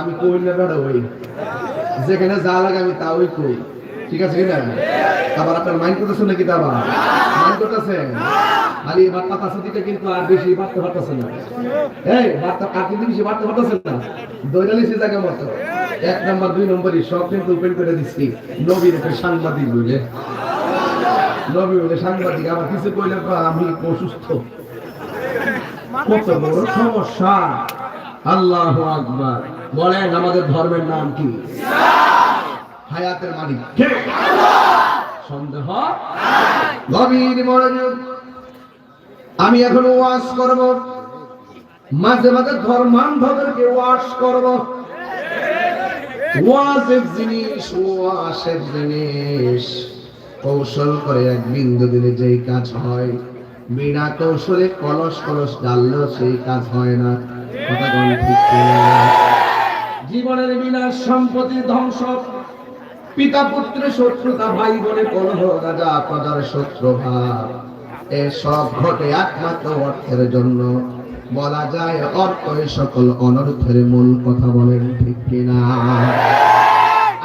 আমি যেখানে যা লাগে আমি তা ওই কই। ঠিক আছে কিনা? আবার আপনার মাইন্ড নাকি মাইন্ড দিকে কিন্তু আর বেশি বাড়তে পারতেছে না। এই আর কিন্তু বেশি বাড়তে পারতেছেন না। দৈরালিসি জায়গা মতো। এক নম্বর, দুই নম্বরই সব কিন্তু করে দিচ্ছি। নবীর সাংবাদিক বুঝলে সাংবাদিক, আমার কিছু কইলে আমি অসুস্থ। কত বড় সমস্যা। আল্লাহ আকবার। বলেন, আমাদের ধর্মের নাম কি? হায়াতের মালিক। সন্দেহ? গভীর মনোযোগ। আমি এখন ওয়াজ করব। মাঝে মাঝে ধর্মান্ধদেরকে ওয়াজ করব। ওয়াজের জিনিস ওয়াসের জিনিস। কৌশল করে এক বিন্দু দিলে যেই কাজ হয়। বিনা কৌশলে কলস কলস ডাললেও সেই কাজ হয় না। কথা? জীবনের বিনাশ সম্পত্তি ধ্বংস। পিতা পুত্রের শত্রুতা, ভাই বোনে কলহ, রাজা প্রজার শত্রু ভাব। এসব ঘটে একমাত্র অর্থের জন্য। বলা যায় অর্থ সকল অনর্থের মূল। কথা বলেন ঠিক কিনা?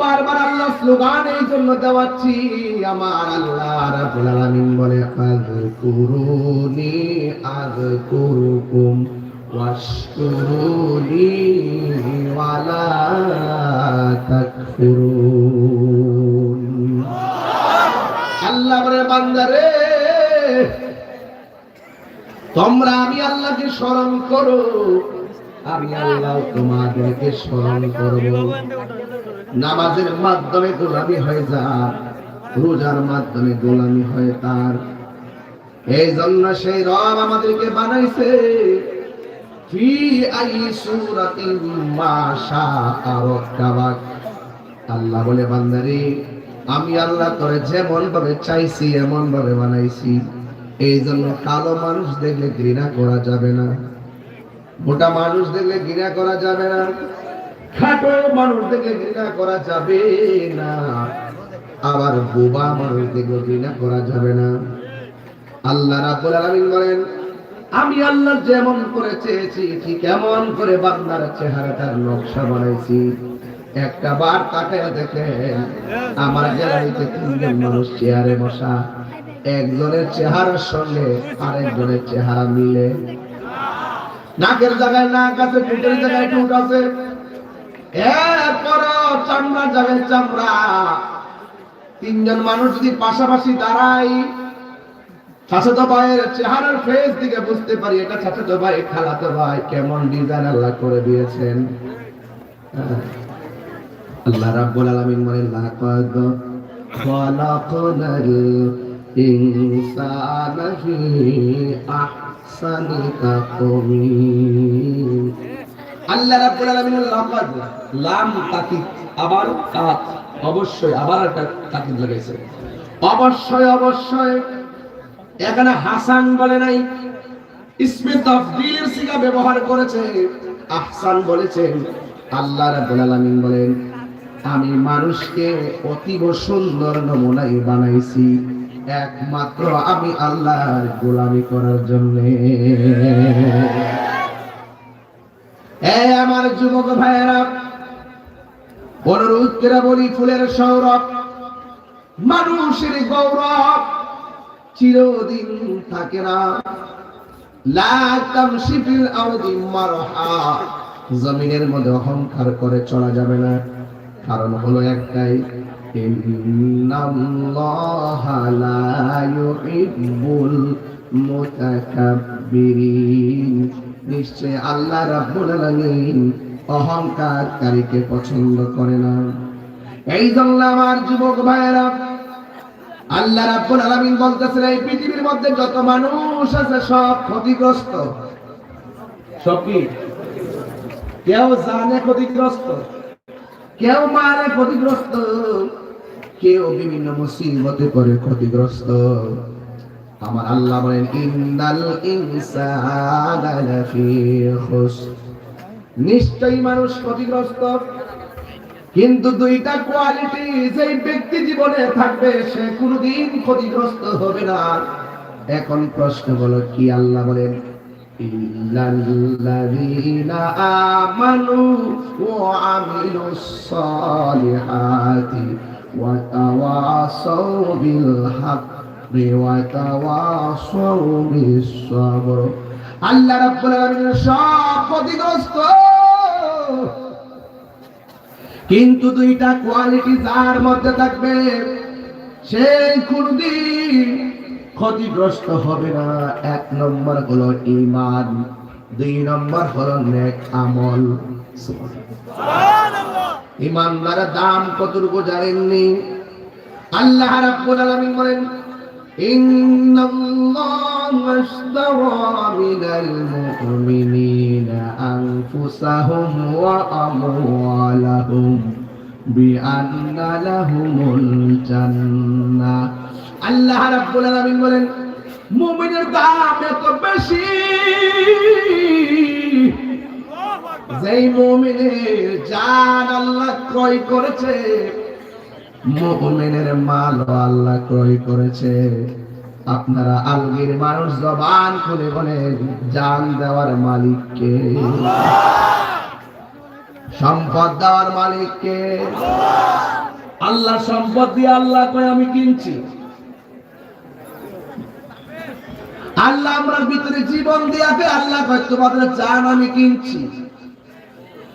বারবার আল্লাহ স্লোগান এই জন্য দেওয়াচ্ছি, আমার আল্লাহ রাব্বুল আলামিন বলে আযকুরুনি আযকুরুকুম ওয়াশকুরুনি, ওয়ালা তাকফুরুন। আল্লাহ বলে বান্দারে তোমরা আমি আল্লাহকে স্মরণ করো, আমি আল্লাহ তোমাদেরকে স্মরণ করব। নামাজের মাধ্যমে গোলামি হয়ে যা রোজার মাধ্যমে গোলামি হয় তার। এই জন্য সেই রব আমাদেরকে বানাইছে আল্লাহ বলে, বান্দারে, আমি আল্লাহ করে যেমন ভাবে চাইছি এমন ভাবে বানাইছি। এই জন্য কালো মানুষ দেখলে ঘৃণা করা যাবে না, মোটা মানুষ দেখলে ঘৃণা করা যাবে না। খাটো মানুষ দেখলে ঘৃণা করা যাবে না। আবার বোবা মানুষ দেখলে ঘৃণা করা যাবে না। আল্লাহ রাব্বুল আলামিন বলেন, আমি আল্লাহ যেমন করে চেয়েছি, ঠিক এমন করে বান্দার চেহারাটার নকশা বানাইছি। একটা বার তাকায় দেখেন, আমার গ্যালারিতে তিনজন মানুষ চেয়ারে বসা। একজনের চেহারার সঙ্গে আরেকজনের চেহারা মিলে। নাকের জায়গায় নাক আছে ঠোঁটের জায়গায় ঠোঁট আছে। এরপর চামড়ার জায়গায় চামড়া। তিনজন মানুষ যদি পাশাপাশি দাঁড়ায় চাচাতো ভাইয়ের চেহারার ফেস দিকে বুঝতে পারি, এটা চাচাতো ভাই খালাতো ভাই কেমন ডিজাইন আল্লাহ করে দিয়েছেন। হ্যাঁ। আল্লাহ রাব্বুল আলামিন বলেন, লাকাদ খালাকনাল ইনসানা ফি আহসানি তাকওয়িম আল্লাহ রাব্বুল আলামিন লাকাদ লাম তাকিদ। আবার কাত। অবশ্যই আবার একটা তাকিদ লাগাইছে। অবশ্যই অবশ্যই। এখানে হাসান বলে নাই। ইসমে তাফদিলের সিগা ব্যবহার করেছে। আহসান বলেছেন আল্লাহ রাব্বুল আলামিন বলেন, আমি মানুষকে অতীব সুন্দর নমুনায় বানাইছি। একমাত্র আমি আল্লাহর গোলামি করার জন্য। আমার যুবক ভাইয়েরা অনুরোধ বলি ফুলের সৌরভ, মানুষের গৌরব চিরদিন থাকে না। জমিনের মধ্যে অহংকার করে চলা যাবে না। কারণ হলো একটাই, ইন্নাল্লাহা নিশ্চয় আল্লাহ রাব্বুল আলামিন অহংকারকারীকে পছন্দ করে না। এই জন্য আমার যুবক ভাইয়েরা আল্লাহ রাব্বুল আলামিন বলতেছেন এই পৃথিবীর মধ্যে যত মানুষ আছে সব ক্ষতিগ্রস্ত। সব কি? কেউ জানে ক্ষতিগ্রস্ত কেউ মারে ক্ষতিগ্রস্ত কেউ বিভিন্ন মুসিবতে করে ক্ষতিগ্রস্ত। আমার আল্লাহ বলেন ইন্নাল ইনসানা লাফি খুসর। নিশ্চয়ই মানুষ ক্ষতিগ্রস্ত, কিন্তু দুইটা কোয়ালিটি যেই ব্যক্তি জীবনে থাকবে, সে কোনোদিন ক্ষতিগ্রস্ত হবে না। এখন প্রশ্ন হলো, কি আল্লাহ বলেন ইল্লাল্লাযীনা আমানু ওয়া আমিলুস সালিহাতি ওয়া তাওয়াসাউ বিল হাক্কি। আল্লাহ ক্ষতিগ্রস্ত। কিন্তু দুইটা কোয়ালিটি যার মধ্যে থাকবে, সে কোনদিন ক্ষতিগ্রস্ত হবে না। এক নম্বর হলো ইমান দুই নম্বর হলো নেক আমল। ইমানদার দাম কতটুকু জানেননি? আল্লাহ রাব্বুল আলামিন বলেন إن الله اشترى من المؤمنين أنفسهم وأموالهم بأن لهم الجنة আল্লাহ রাব্বুল আলামিন বলেন মুমিনের দাম এত বেশি যেই মুমিনের জান আল্লাহ ক্রয় করেছে মুমিনের মাল আল্লাহ ক্রয় করেছে। আপনারা আলগির মানুষ জবান খুলে বলেন, জান দেওয়ার মালিককে। সম্পদ দেওয়ার মালিককে। আল্লাহ সম্পদ দিয়ে আল্লাহ কয়, আমি কিনছি। আল্লাহ আমরা ভিতরে জীবন দিয়াতে আল্লাহ কয়, তোমাদের জান আমি কিনছি।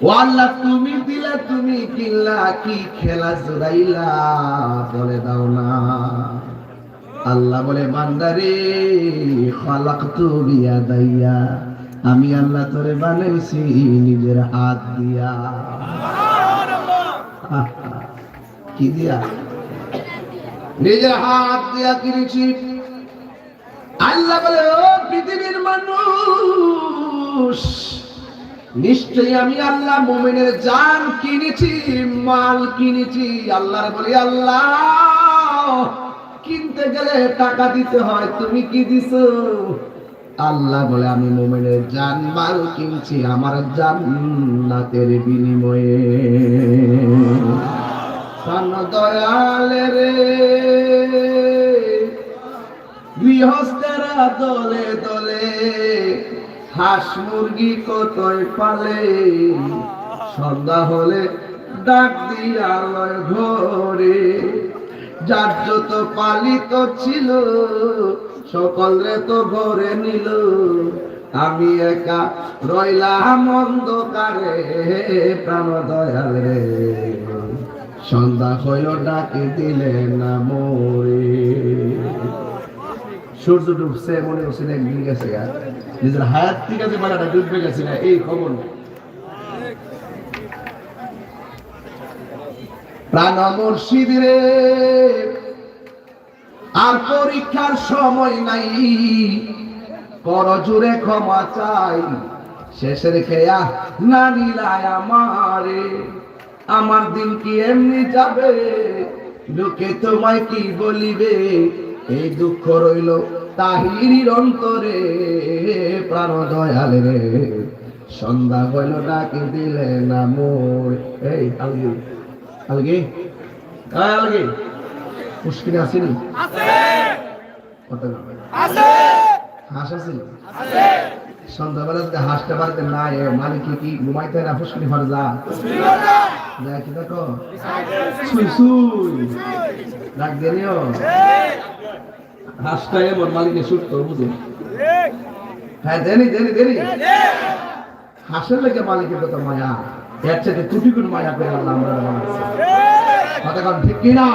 ও আল্লাহ তুমি দিলে তুমি কিনলা কি খেলা জোড়াইলা বলে দাও না। আল্লাহ বলে বান্দারে খালাক তু বিয়া দাইয়া আমি আল্লাহ তোরে বানাইছি নিজের হাত দিয়া। কি দিয়া? নিজের হাত দিয়া কিনেছি আল্লাহ বলে ও পৃথিবীর মানুষ নিশ্চয়ই আমি আল্লাহ মোমেনের জান কিনেছি, মাল কিনেছি। আল্লাহর বলি, আল্লাহ, কিনতে গেলে টাকা দিতে হয়, তুমি কি দিছো? আল্লাহ বলে, আমি মোমেনের জান, মাল কিনছি, আমার জান্নাতের বিনিময়ে। দয়ালে রে, গৃহস্থেরা দলে দলে হাঁস মুরগি কতই পালে? সন্ধ্যা হলে ডাক দিয়া লয় ঘরে যার যত পালিত ছিল, সকলে তো ঘরে নিল। আমি একা রইলাম অন্ধকারে, প্রাণ দয়াল রে। সন্ধ্যা হইল ডাকি দিলে না মোরে। সূর্য ডুবছে, মনে হচ্ছে না মিল গেছে গা। নিজের বেলাটা ডুববে গেছে না এই খবর। প্রাণ আর পরীক্ষার সময় নাই। কর জুড়ে ক্ষমা চাই শেষের খেয়া না নিলায় আমারে। আমার দিন কি এমনি যাবে? লোকে তোমায় কি বলিবে? এই দুঃখ রইল তাহিরির অন্তরে প্রাণ দয়াল রে। সন্ধ্যা হইল ডাকি দিলে না মোর। এই আলগি আলগি। আলগি। মুশকিল আসেনি হাঁস আছে সন্ধ্যাবেলা যদি হাঁসটা বাড়িতে না এ মালিক কি ঘুমাইতে না যা? যা। কি দেখো? সুই সুই ডাক হাঁসটা এমন মালিকে তো বুঝো হ্যাঁ দেনি দেনি দেনি হাঁসের লেগে মালিকের কত মায়া। এর চাইতে কুটি কুটি মায়া করে আল্লাহ আমরা কথা কন ঠিক কিনা?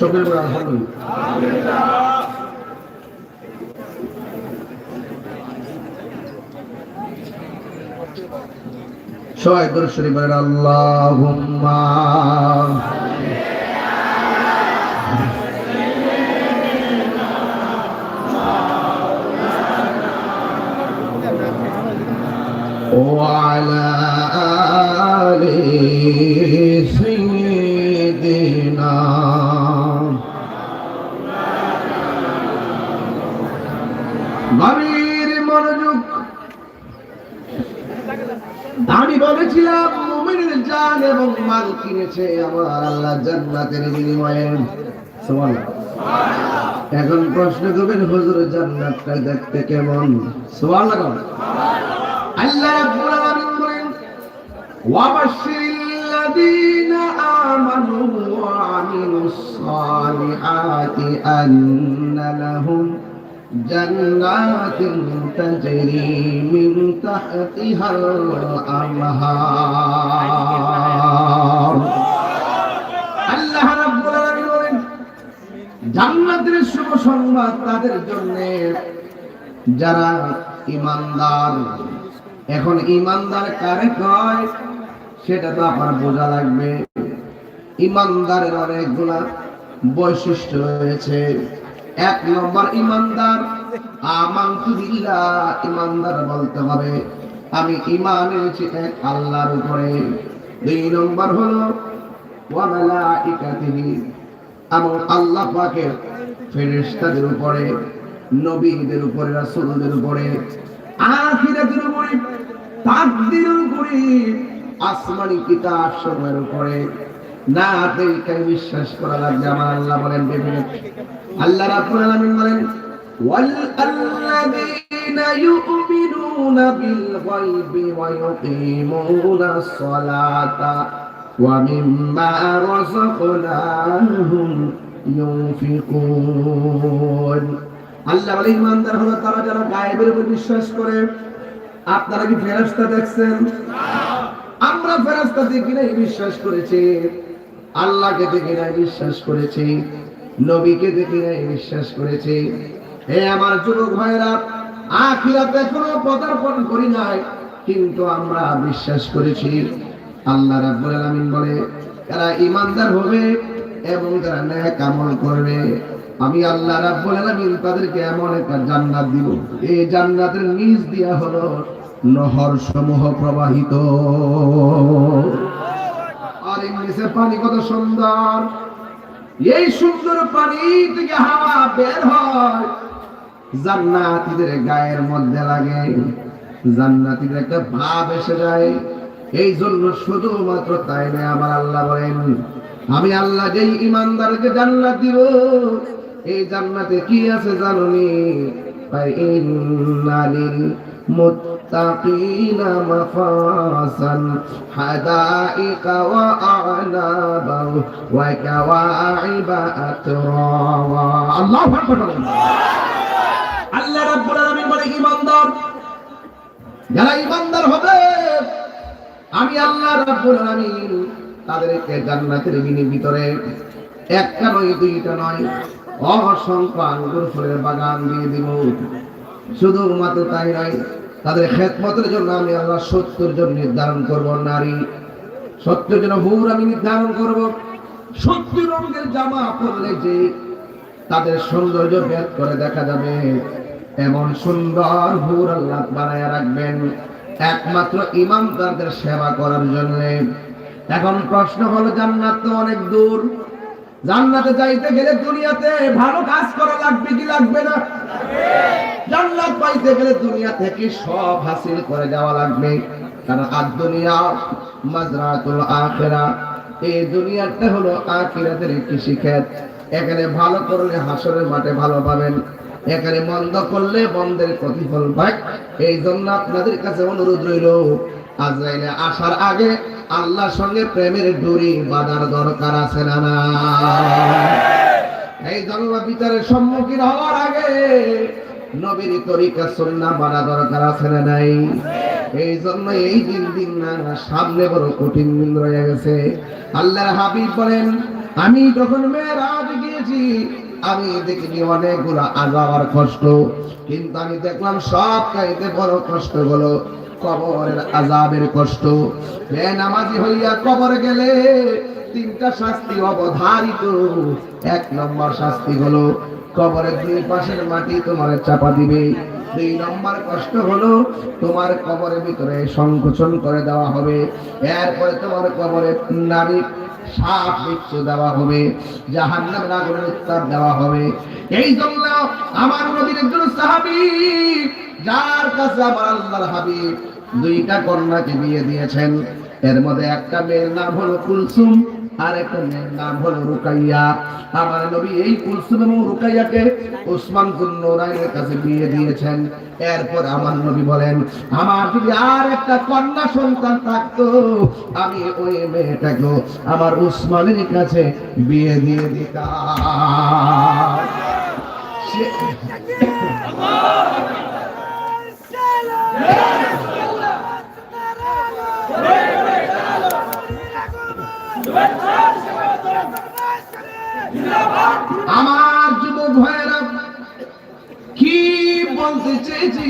সকলে বলে আলহামদুলিল্লাহ সবাই করে শরীফের আল্লাহুম্মা وعلى آل গভীর মনোযোগ। আমি বলেছিলাম, মুমিনের জান এবং মাল কিনেছে আমার আল্লাহ জান্নাতের বিনিময়ে। এখন প্রশ্ন করবেন, হুজুর জান্নাতটা দেখতে কেমন? সুবহানাল্লাহ আল্লাহ রাব্বুল আলামিন বলেন ওয়াবাশশিরিল লাযীনা আমানু ওয়া আমিলুস সালিহাতি আন্না লাহুম জান্নাতিন তাজরি মিন তাহতিহাল আনহার আল্লাহ রাব্বুল আলামিন জান্নাতের শুভ সংবাদ তাদের জন্য। যারা ইমানদার এখন ইমানদার কারে কয়? সেটা তো আপনার বোঝা লাগবে। ইমানদারের অনেকগুলা বৈশিষ্ট্য রয়েছে। এক নম্বর ইমানদার। আমান্তু ইমানদার বলতে হবে। আমি ইমান এনেছি এক আল্লাহর উপরে। দুই নম্বর হলো, ওয়া মালাইকাতিহি, এবং আল্লাহ পাকের ফেরেশতাদের উপরে, নবীদের উপরে, রাসূলদের উপরে, আখিরাতের উপরে, তাকদীরের উপরে, আসমানি কিতাব সমূহের উপরে। না দেখে বিশ্বাস করা লাগবে, আমার আল্লাহ বলেন বিভিন্ন আল্লাহ রাব্বুল আলামিন বলেন والذين يؤمنون بالغيب ويقيمون الصلاة ومما رزقناهم ينفقون আল্লাহ বলে ইমানদার হলো তারা যারা গায়েবের উপর বিশ্বাস করে আপনারা কি ফেরেশতা দেখছেন আমরা ফেরেশতা দেখি নাই বিশ্বাস করেছি আল্লাহকে দেখি নাই বিশ্বাস করেছি নবীকে দেখে বিশ্বাস করেছি, হে আমার যুবক ভাইরা আখিরাতে এখনও পদার্পণ করি নাই, কিন্তু আমরা বিশ্বাস করেছি। আল্লাহ রাব্বুল আলামিন বলে তারা ইমানদার হবে এবং তারা নেক আমল করবে। আমি আল্লাহ রাব্বুল আলামিন তাদেরকে এমন একটা জান্নাত দিব। এই জান্নাতের নিচ দিয়া হলো নহর সমূহ প্রবাহিত। আর ইংলিশে পানি কত সুন্দর। এই সুন্দর পানি থেকে হাওয়া বের হয়। জান্নাতীদের গায়ের মধ্যে লাগে। জান্নাতীদের একটা ভাব এসে যায়। এই জন্য শুধুমাত্র তাই নয়, আমার আল্লাহ বলেন, আমি আল্লাহ যেই ইমানদারকে জান্নাত দিব, এই জান্নাতে কি আছে জানুনি? ওয়া আ'নাবা ওয়া কাওয়াইবা আতরাওয়া আল্লাহু আকবার বলেন আল্লাহ রাব্বুল আলামিন বলে ইমানদার যারা ইমানদার হবে আমি আল্লাহ রাব্বুল আলামিন তাদেরকে জান্নাতের ভিতরে একটা নয় দুইটা নয় অসংখ্য আঙ্গুর ফলের বাগান দিয়ে দিব। শুধুমাত্র তাই নয় তাদের খেদমতের জন্য আমি আল্লাহ সত্যের জন্য নির্ধারণ করব, নারী। সত্যের জন্য হুর আমি নির্ধারণ করব। সত্যি রঙের জামা পরলে যে তাদের সৌন্দর্য ভেদ করে দেখা যাবে। এমন সুন্দর হুর আল্লাহ বানায় রাখবেন, একমাত্র ইমাম তাদের সেবা করার জন্য। এখন প্রশ্ন হলো, জান্নাত তো অনেক দূর। জান্নাতে যাইতে গেলে দুনিয়াতে ভালো কাজ করা লাগবে কি লাগবে না? জান্নাত পাইতে গেলে দুনিয়া থেকে সব হাসিল করে যাওয়া লাগবে। কারণ আর দুনিয়া মাজরাতুল আখিরা। এই দুনিয়াটা হলো আখিরাতের কৃষিক্ষেত। এখানে ভালো করলে হাসরের মাঠে ভালো পাবেন। এখানে মন্দ করলে বন্ধের প্রতিফল পাই এই জন্য আপনাদের কাছে অনুরোধ রইল, আজরাইলে আসার আগে আল্লাহর সঙ্গে প্রেমের ডুরি বাঁধার দরকার আছে না না? এই জন্ম বিচারের সম্মুখীন হওয়ার আগে নবীর তরিকা সুন্নাহ মানা দরকার আছে না নাই? এই জন্য এই দিন দিন না সামনে বড় কঠিন দিন রয়ে গেছে। আল্লাহর হাবিব বলেন, আমি যখন মেয়েরাজ গিয়েছি, আমি দেখিনি অনেকগুলো আজাব আর কষ্ট। কিন্তু আমি দেখলাম সব চাইতে বড় কষ্ট হলো কবরের আজাবের কষ্ট। বে নামাজি হইয়া কবরে গেলে তিনটা শাস্তি অবধারিত। এক নম্বর শাস্তি হলো কবরের দুই পাশের মাটি তোমার চাপা দিবে। দুই নম্বর কষ্ট হলো তোমার কবরের ভিতরে সংকোচন করে দেওয়া হবে। এরপরে তোমার কবরে নারী সাপ বিচ্ছু দেওয়া হবে। জাহান্নামের আগুনের উত্তর দেওয়া হবে। এই জন্য আমার নবীর একজন সাহাবী, যার কাছে আমার আল্লাহর হাবিব দুইটা কন্যাকে বিয়ে দিয়েছেন। এর মধ্যে একটা মেয়ের নাম হলো কুলসুম আর একটা মেয়ের নাম হলো রুকাইয়া। আমার নবী এই কুলসুম এবং রুকাইয়াকে উসমান কুন্নুরাইনের কাছে বিয়ে দিয়েছেন। এরপর আমার নবী বলেন, আমার যদি আর একটা কন্যা সন্তান থাকতো, আমি ওই মেয়েটাকে আমার উসমানের কাছে বিয়ে দিয়ে দিতাম। আমার যুবক ভাইয়েরা, কি বলতে চেয়েছি?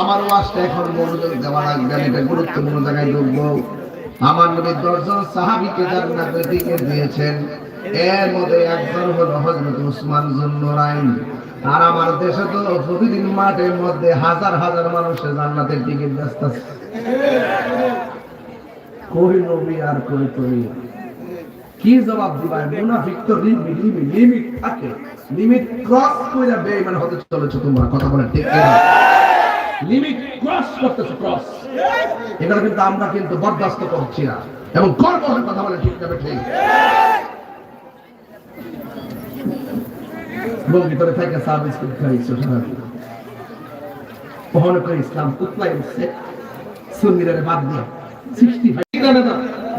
আমার ওয়াজটা এখন মনোযোগ দেওয়া লাগবে, আমি এটা গুরুত্বপূর্ণ জায়গায় ঢুকবো। আমার নবী দশজন সাহাবিকে জান্নাতের দিকে দিয়েছেন, এর মধ্যে একজন হলো হযরত উসমান জুন্নুরাইন। আর আমার দেশে তো প্রতিদিন মাঠের মধ্যে হাজার হাজার মানুষের জান্নাতের টিকিট ব্যস্ত আছে। কই আর কই কই কি জবাব দিবাই মুনাফিক তো লিমিট থাকে। লিমিট ক্রস কইরা বেঈমান হতে তোমরা, কথা বলে ঠিক কিনা? Limit cross cross. কিন্তু আমরা কিন্তু বরদাস্ত করছি না। এবং গর্ব হয়ে কথা বলে ঠিক যাবে ঠিক? ভিতরে সার্ভিস করতে ইসলাম, উতলাই উঠছে। সুন্নিরা বাদ দিয়ে। সিক্সটি ফাইভ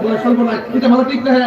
বলে স্বল্প নাই এটা ভালো ঠিক না হ্যাঁ।